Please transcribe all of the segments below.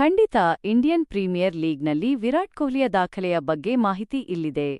ಖಂಡಿತ Indian premier ಲೀಗ್ನಲ್ಲಿ ವಿರಾಟ್ ಕೊಹ್ಲಿಯ ದಾಖಲೆಯ ಬಗ್ಗೆ ಮಾಹಿತಿ ಇಲ್ಲಿದೆ.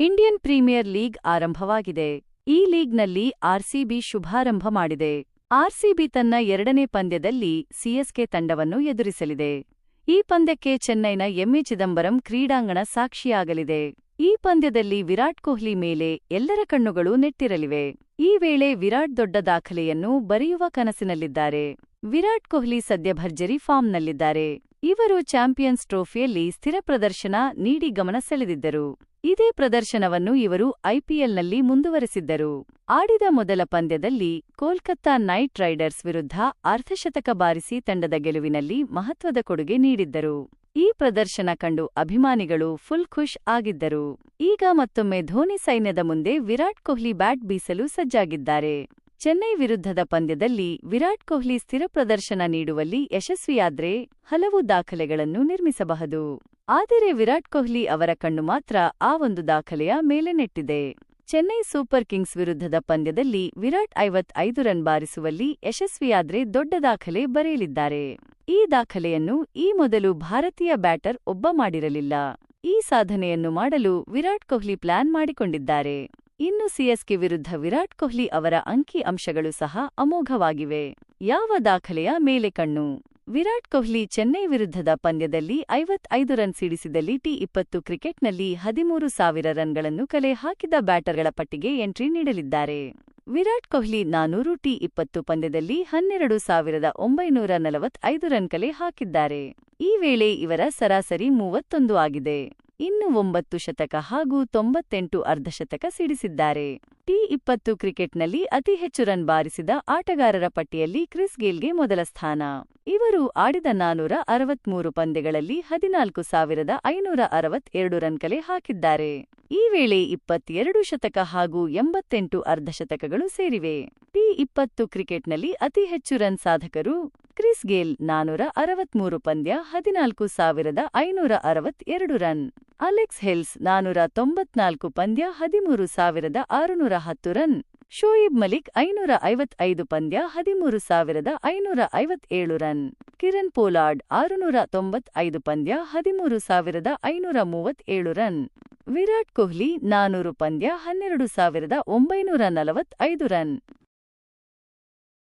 ಇಂಡಿಯನ್ ಪ್ರೀಮಿಯರ್ ಲೀಗ್ ಆರಂಭವಾಗಿದೆ. ಈ ಲೀಗ್ನಲ್ಲಿ ಆರ್ಸಿಬಿ ಶುಭಾರಂಭ ಮಾಡಿದೆ. ಆರ್ಸಿಬಿ ತನ್ನ ಎರಡನೇ ಪಂದ್ಯದಲ್ಲಿ ಸಿಎಸ್ಕೆ ತಂಡವನ್ನು ಎದುರಿಸಲಿದೆ. ಈ ಪಂದ್ಯಕ್ಕೆ ಚೆನ್ನೈನ ಎಂಎ ಚಿದಂಬರಂ ಕ್ರೀಡಾಂಗಣ ಸಾಕ್ಷಿಯಾಗಲಿದೆ. ಈ ಪಂದ್ಯದಲ್ಲಿ ವಿರಾಟ್ ಕೊಹ್ಲಿ ಮೇಲೆ ಎಲ್ಲರ ಕಣ್ಣುಗಳು ನೆಟ್ಟಿರಲಿವೆ. ಈ ವೇಳೆ ವಿರಾಟ್ ದೊಡ್ಡ ದಾಖಲೆಯನ್ನು ಬರೆಯುವ ಕನಸಿನಲ್ಲಿದ್ದಾರೆ. ವಿರಾಟ್ ಕೊಹ್ಲಿ ಸದ್ಯ ಭರ್ಜರಿ ಫಾರ್ಮ್ನಲ್ಲಿದ್ದಾರೆ. ಇವರು ಚಾಂಪಿಯನ್ಸ್ ಟ್ರೋಫಿಯಲ್ಲಿ ಸ್ಥಿರ ಪ್ರದರ್ಶನ ನೀಡಿ ಗಮನ ಸೆಳೆದಿದ್ದರು. ಇದೇ ಪ್ರದರ್ಶನವನ್ನು ಇವರು ಐಪಿಎಲ್ನಲ್ಲಿ ಮುಂದುವರೆಸಿದ್ದರು. ಆಡಿದ ಮೊದಲ ಪಂದ್ಯದಲ್ಲಿ ಕೋಲ್ಕತ್ತಾ ನೈಟ್ ರೈಡರ್ಸ್ ವಿರುದ್ಧ ಅರ್ಧಶತಕ ಬಾರಿಸಿ ತಂಡದ ಗೆಲುವಿನಲ್ಲಿ ಮಹತ್ವದ ಕೊಡುಗೆ ನೀಡಿದ್ದರು. ಈ ಪ್ರದರ್ಶನ ಕಂಡು ಅಭಿಮಾನಿಗಳು ಫುಲ್ ಖುಷ್ ಆಗಿದ್ದರು. ಈಗ ಮತ್ತೊಮ್ಮೆ ಧೋನಿ ಸೈನ್ಯದ ಮುಂದೆ ವಿರಾಟ್ ಕೊಹ್ಲಿ ಬ್ಯಾಟ್ ಬೀಸಲು ಸಜ್ಜಾಗಿದ್ದಾರೆ. ಚೆನ್ನೈ ವಿರುದ್ಧದ ಪಂದ್ಯದಲ್ಲಿ ವಿರಾಟ್ ಕೊಹ್ಲಿ ಸ್ಥಿರ ಪ್ರದರ್ಶನ ನೀಡುವಲ್ಲಿ ಯಶಸ್ವಿಯಾದ್ರೆ ಹಲವು ದಾಖಲೆಗಳನ್ನು ನಿರ್ಮಿಸಬಹುದು. ಆದರೆ ವಿರಾಟ್ ಕೊಹ್ಲಿ ಅವರ ಕಣ್ಣು ಮಾತ್ರ ಆ ಒಂದು ದಾಖಲೆಯ ಮೇಲೆ ನೆಟ್ಟಿದೆ. ಚೆನ್ನೈ ಸೂಪರ್ ಕಿಂಗ್ಸ್ ವಿರುದ್ಧದ ಪಂದ್ಯದಲ್ಲಿ ವಿರಾಟ್ ಐವತ್ತೈದು ರನ್ ಬಾರಿಸುವಲ್ಲಿ ಯಶಸ್ವಿಯಾದ್ರೆ ದೊಡ್ಡ ದಾಖಲೆ ಬರೆಯಲಿದ್ದಾರೆ. ಈ ದಾಖಲೆಯನ್ನು ಈ ಮೊದಲು ಭಾರತೀಯ ಬ್ಯಾಟರ್ ಒಬ್ಬ ಮಾಡಿರಲಿಲ್ಲ. ಈ ಸಾಧನೆಯನ್ನು ಮಾಡಲು ವಿರಾಟ್ ಕೊಹ್ಲಿ ಪ್ಲಾನ್ ಮಾಡಿಕೊಂಡಿದ್ದಾರೆ. ಇನ್ನು ಸಿಎಸ್ಕೆ ವಿರುದ್ಧ ವಿರಾಟ್ ಕೊಹ್ಲಿ ಅವರ ಅಂಕಿ ಅಂಶಗಳು ಸಹ ಅಮೋಘವಾಗಿವೆ. ಯಾವ ದಾಖಲೆಯ ಮೇಲೆ ಕಣ್ಣು? ವಿರಾಟ್ ಕೊಹ್ಲಿ ಚೆನ್ನೈ ವಿರುದ್ಧದ ಪಂದ್ಯದಲ್ಲಿ ಐವತ್ತೈದು ರನ್ ಸಿಡಿಸಿದಲ್ಲಿ ಟಿ ಇಪ್ಪತ್ತು ಕ್ರಿಕೆಟ್ನಲ್ಲಿ ಹದಿಮೂರು ಸಾವಿರ ರನ್ಗಳನ್ನು ಕಲೆ ಹಾಕಿದ ಬ್ಯಾಟರ್ಗಳ ಪಟ್ಟಿಗೆ ಎಂಟ್ರಿ ನೀಡಲಿದ್ದಾರೆ. ವಿರಾಟ್ ಕೊಹ್ಲಿ ನಾನೂರು, ಟಿ ಇಪ್ಪತ್ತು ಪಂದ್ಯದಲ್ಲಿ ಹನ್ನೆರಡು ಸಾವಿರದ ಒಂಬೈನೂರ ನಲವತ್ತೈದು ರನ್ ಕಲೆ ಹಾಕಿದ್ದಾರೆ. ಈ ವೇಳೆ ಇವರ ಸರಾಸರಿ ಮೂವತ್ತೊಂದು ಆಗಿದೆ. ಇನ್ನು ಒಂಬತ್ತು ಶತಕ ಹಾಗೂ ತೊಂಬತ್ತೆಂಟು ಅರ್ಧಶತಕ ಸಿಡಿಸಿದ್ದಾರೆ. ಟಿ ಇಪ್ಪತ್ತು ಕ್ರಿಕೆಟ್ನಲ್ಲಿ ಅತಿ ಹೆಚ್ಚು ರನ್ ಬಾರಿಸಿದ ಆಟಗಾರರ ಪಟ್ಟಿಯಲ್ಲಿ ಕ್ರಿಸ್ ಗೇಲ್ಗೆ ಮೊದಲ ಸ್ಥಾನ. ಇವರು ಆಡಿದ ನಾನೂರ ಅರವತ್ಮೂರು ಪಂದ್ಯಗಳಲ್ಲಿ ಹದಿನಾಲ್ಕು ಸಾವಿರದ ಐನೂರ ಅರವತ್ತೆರಡು ರನ್ ಕಲೆ ಹಾಕಿದ್ದಾರೆ. ಈ ವೇಳೆ ಇಪ್ಪತ್ತೆರಡು ಶತಕ ಹಾಗೂ ಎಂಬತ್ತೆಂಟು ಅರ್ಧಶತಕಗಳು ಸೇರಿವೆ. ಟಿ ಇಪ್ಪತ್ತು ಕ್ರಿಕೆಟ್ನಲ್ಲಿ ಅತಿ ಹೆಚ್ಚು ರನ್ ಸಾಧಕರು ಕ್ರಿಸ್ ಗೇಲ್ ನಾನೂರ ಅರವತ್ಮೂರು ಪಂದ್ಯ, ಹದಿನಾಲ್ಕು ಸಾವಿರದ ಐನೂರ ಅರವತ್ತೆರಡು ರನ್. ಅಲೆಕ್ಸ್ ಹೆಲ್ಸ್ ನಾನೂರ ತೊಂಬತ್ನಾಲ್ಕು ಪಂದ್ಯ, ಹದಿಮೂರು ಸಾವಿರದ ಆರುನೂರ ಹತ್ತು ರನ್. ಶೋಯಿಬ್ ಮಲಿಕ್ ಐನೂರ ಐವತ್ತೈದು ಪಂದ್ಯ, ಹದಿಮೂರು ಸಾವಿರದ ಐನೂರ ಐವತ್ತೇಳು ರನ್. ಕಿರಣ್ ಪೋಲಾರ್ಡ್ ಆರುನೂರ ತೊಂಬತ್ತೈದು ಪಂದ್ಯ, ಹದಿಮೂರು ಸಾವಿರದ ಐನೂರ ಮೂವತ್ತೇಳು ರನ್. ವಿರಾಟ್ ಕೊಹ್ಲಿ ನಾನೂರು ಪಂದ್ಯ ಹನ್ನೆರಡು ಸಾವಿರದ ಒಂಬೈನೂರ ನಲವತ್ತೈದು ರನ್.